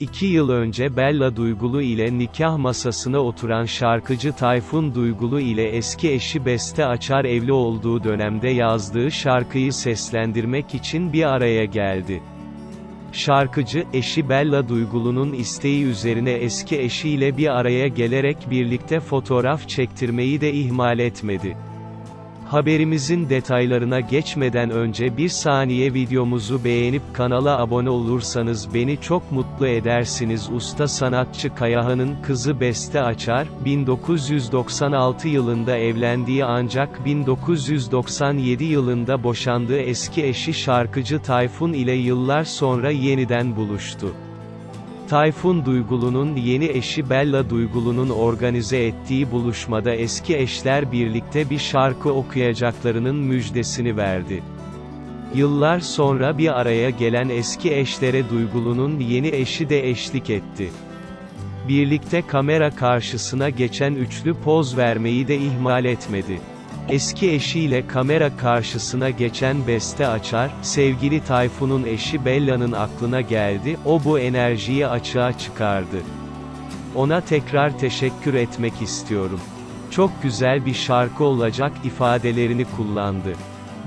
İki yıl önce Bella Duygulu ile nikah masasına oturan şarkıcı Tayfun Duygulu ile eski eşi Beste Açar evli olduğu dönemde yazdığı şarkıyı seslendirmek için bir araya geldi. Şarkıcı, eşi Bella Duygulu'nun isteği üzerine eski eşiyle bir araya gelerek birlikte fotoğraf çektirmeyi de ihmal etmedi. Haberimizin detaylarına geçmeden önce bir saniye videomuzu beğenip kanala abone olursanız beni çok mutlu edersiniz. Usta sanatçı Kayahan'ın kızı Beste Açar, 1996 yılında evlendiği ancak 1997 yılında boşandığı eski eşi şarkıcı Tayfun ile yıllar sonra yeniden buluştu. Tayfun Duygulu'nun yeni eşi Bella Duygulu'nun organize ettiği buluşmada eski eşler birlikte bir şarkı okuyacaklarının müjdesini verdi. Yıllar sonra bir araya gelen eski eşlere Duygulu'nun yeni eşi de eşlik etti. Birlikte kamera karşısına geçen üçlü poz vermeyi de ihmal etmedi. Eski eşiyle kamera karşısına geçen Beste Açar, sevgili Tayfun'un eşi Bella'nın aklına geldi, o bu enerjiyi açığa çıkardı. Ona tekrar teşekkür etmek istiyorum. Çok güzel bir şarkı olacak ifadelerini kullandı.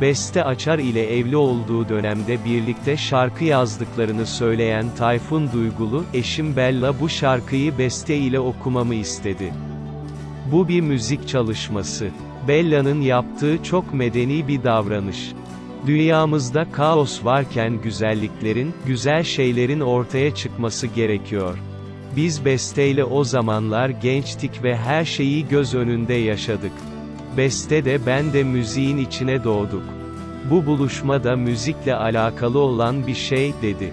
Beste Açar ile evli olduğu dönemde birlikte şarkı yazdıklarını söyleyen Tayfun Duygulu, eşim Bella bu şarkıyı Beste ile okumamı istedi. Bu bir müzik çalışması. Bella'nın yaptığı çok medeni bir davranış. Dünyamızda kaos varken güzelliklerin, güzel şeylerin ortaya çıkması gerekiyor. Biz Beste'yle o zamanlar gençtik ve her şeyi göz önünde yaşadık. Beste de ben de müziğin içine doğduk. Bu buluşma da müzikle alakalı olan bir şey, dedi.